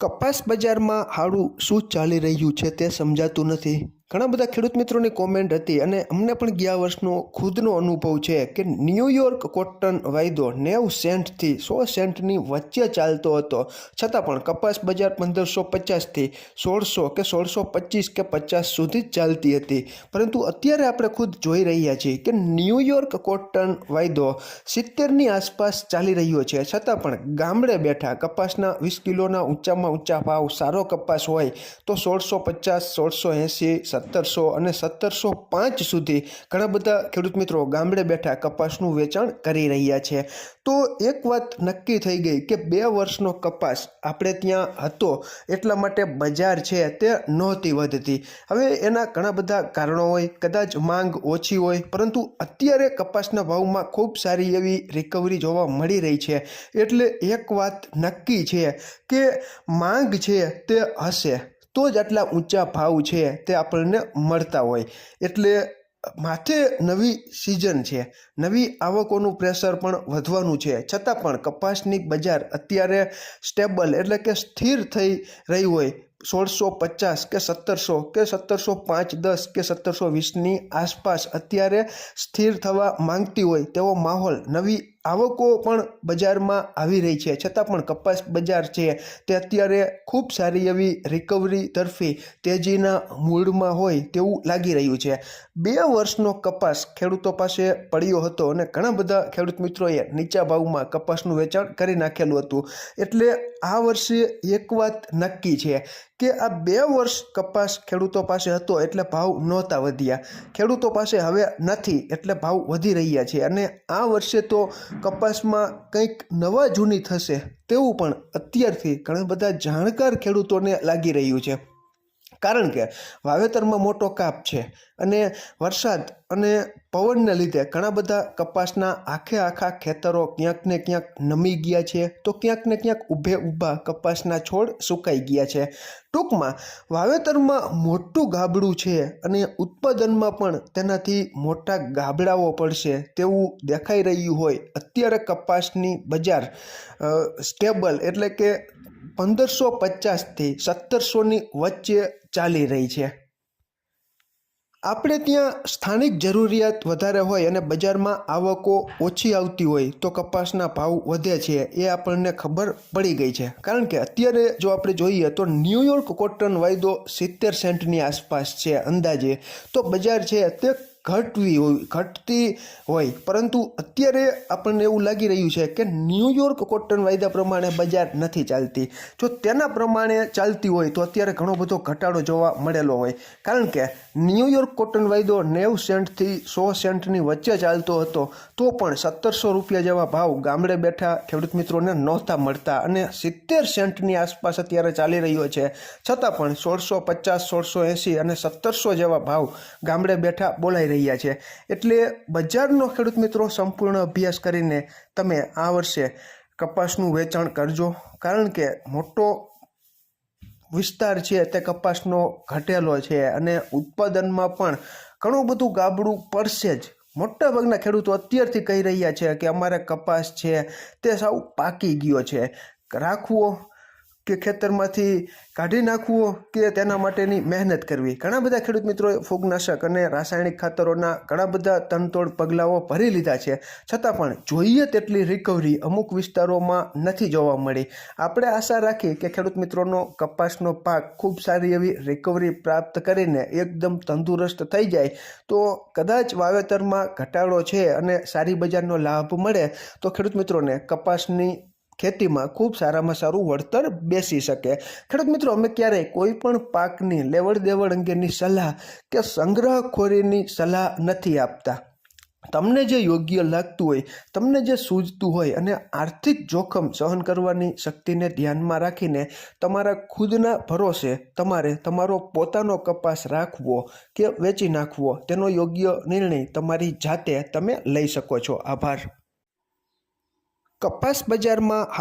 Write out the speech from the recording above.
કપાસ બજારમાં હાળું શું ચાલી રહ્યું છે તે સમજાતું નથી. ઘણા બધા ખેડૂત મિત્રોની કોમેન્ટ હતી અને અમને પણ ગયા વર્ષનો ખુદનો અનુભવ છે કે ન્યૂયોર્ક કોટન વાયદો નેવ સેન્ટથી સો સેન્ટની વચ્ચે ચાલતો હતો. છતાં પણ કપાસ બજાર પંદરસો પચાસથી સોળસો કે સોળસો પચીસ કે પચાસ સુધી જ ચાલતી હતી. પરંતુ અત્યારે આપણે ખુદ જોઈ રહ્યા છીએ કે ન્યૂયોર્ક કોટન વાયદો સિત્તેરની આસપાસ ચાલી રહ્યો છે. છતાં પણ ગામડે બેઠા કપાસના વીસ કિલોના ઊંચામાં ઊંચા ભાવ સારો કપાસ હોય તો સોળસો પચાસ, સોળસો એંસી સત્તરસો અને સત્તરસો પાંચ સુધી ઘણા બધા ખેડૂત મિત્રો ગામડે બેઠા કપાસનું વેચાણ કરી રહ્યા છે. તો એક વાત નક્કી થઈ ગઈ કે બે વર્ષનો કપાસ આપણે ત્યાં હતો એટલા માટે બજાર છે તે નહોતી વધતી. હવે એના ઘણા બધા કારણો હોય, કદાચ માંગ ઓછી હોય, પરંતુ અત્યારે કપાસના ભાવમાં ખૂબ સારી એવી રિકવરી જોવા મળી રહી છે. એટલે એક વાત નક્કી છે કે માંગ છે તે હશે. તો જ આટલા ઊંચા ભાવ છે તે આપણને મળતા હોય. એટલે માથે નવી સિઝન છે. નવી આવકોનું પ્રેશર પણ વધવાનું છે. છતાં પણ કપાસની બજાર અત્યારે સ્ટેબલ એટલે કે સ્થિર થઈ રહી હોય. સોળસો પચાસ કે સત્તરસો કે સત્તરસો પાંચ દસ કે સત્તરસો વીસની આસપાસ અત્યારે સ્થિર થવા માંગતી હોય તેવો માહોલ નવી આવકો પણ બજારમાં આવી રહી છે. છતાં પણ કપાસ બજાર છે. તે અત્યારે ખૂબ સારી એવી રિકવરી તરફી તેજીના મૂળમાં હોય તેવું લાગી રહ્યું છે. બે વર્ષનો કપાસ ખેડૂતો પાસે પડ્યો હતો અને ઘણા બધા ખેડૂત મિત્રોએ નીચા ભાવમાં કપાસનું વેચાણ કરી નાખેલું હતું. એટલે આ વર્ષે એક વાત નક્કી છે. કે આ બે વર્ષ કપાસ ખેડૂતો પાસે હતો એટલે ભાવ નહોતા વધ્યા. ખેડૂતો પાસે હવે નથી એટલે ભાવ વધી રહ્યા છે અને આ વર્ષે તો કપાસમાં કંઈક નવા જૂની થશે તેવું પણ અત્યારથી ઘણા બધા જાણકાર ખેડૂતોને લાગી રહ્યું છે. કારણ કે વાવેતરમાં મોટો કાપ છે અને વરસાદ અને પવનને લીધે ઘણા બધા કપાસના આખે આખા ખેતરો ક્યાંક ને ક્યાંક નમી ગયા છે. તો ક્યાંક ને ક્યાંક ઊભે ઊભા કપાસના છોડ સુકાઈ ગયા છે. ટૂંકમાં વાવેતરમાં મોટું ગાબડું છે અને ઉત્પાદનમાં પણ તેનાથી મોટા ગાબડાઓ પડશે તેવું દેખાઈ રહ્યું હોય. અત્યારે કપાસની બજાર સ્ટેબલ એટલે કે પંદરસો પચાસથી સત્તરસોની વચ્ચે ચાલી રહી છે. આપણે ત્યાં સ્થાનિક જરૂરિયાત વધારે હોય અને બજારમાં આવકો ઓછી આવતી હોય તો કપાસના ભાવ વધે છે એ આપણને ખબર પડી ગઈ છે. કારણ કે અત્યારે જો આપણે જોઈએ તો ન્યૂયોર્ક કોટન વાયદો સિત્તેર સેન્ટની આસપાસ છે અંદાજે. તો બજાર છે તે ઘટવી હોય, ઘટતી હોય. પરંતુ અત્યારે આપણને એવું લાગી રહ્યું છે કે ન્યૂયોર્ક કોટન વાયદા પ્રમાણે બજાર નથી ચાલતી. જો તેના પ્રમાણે ચાલતી હોય, તો અત્યારે ઘણો બધો ઘટાડો જોવા મળેલો હોય. કારણ કે ન્યૂયોર્ક કોટન વાયદો નેવ સેન્ટથી સો સેન્ટની વચ્ચે ચાલતો હતો, તો પણ સત્તરસો રૂપિયા જેવા ભાવ ગામડે બેઠા ખેડૂત મિત્રોને નહોતા મળતા અને સિત્તેર સેન્ટની આસપાસ અત્યારે ચાલી રહ્યો છે. છતાં પણ સોળસો પચાસ, સોળસો એંસી અને સત્તરસો જેવા ભાવ ગામડે બેઠા બોલાઈ રહ્યા છે. એટલે બજારનો ખેડૂત મિત્રો સંપૂર્ણ અભ્યાસ કરીને તમે આ વર્ષે કપાસનું વેચાણ કરજો. કારણ કે મોટો વિસ્તાર છે તે કપાસનો ઘટેલો છે અને ઉત્પાદનમાં પણ ઘણું બધું ગાબડું પડશે જ. મોટાભાગના ખેડૂતો અત્યારથી કહી રહ્યા છે કે અમારે કપાસ છે તે સાવ પાકી ગયો છે. રાખવો કે ખેતરમાંથી કાઢી નાખવો કે તેના માટેની મહેનત કરવી. ઘણા બધા ખેડૂત મિત્રોએ ફૂગનાશક અને રાસાયણિક ખાતરોના ઘણા બધા તનતોડ પગલાઓ ભરી લીધા છે. છતાં પણ જોઈએ તેટલી રિકવરી અમુક વિસ્તારોમાં નથી જોવા મળી. આપણે આશા રાખી કે ખેડૂત મિત્રોનો કપાસનો પાક ખૂબ સારી એવી રિકવરી પ્રાપ્ત કરીને એકદમ તંદુરસ્ત થઈ જાય. તો કદાચ વાવેતરમાં ઘટાડો છે અને સારી બજારનો લાભ મળે, તો ખેડૂત મિત્રોને કપાસની ખેતીમાં ખૂબ સારામાં સારું વળતર બેસી શકે. ખેડૂત મિત્રો, અમે ક્યારેય કોઈ પણ પાકની લેવડ દેવડ અંગેની સલાહ કે સંગ્રહખોરીની સલાહ નથી આપતા. તમને જે યોગ્ય લાગતું હોય, તમને જે સૂઝતું હોય અને આર્થિક જોખમ સહન કરવાની શક્તિને ધ્યાનમાં રાખીને તમારા ખુદના ભરોસે તમારે તમારો પોતાનો કપાસ રાખવો કે વેચી નાખવો, તેનો યોગ્ય નિર્ણય તમારી જાતે તમે લઈ શકો છો. આભાર. કપાસ બજારમાં હાલ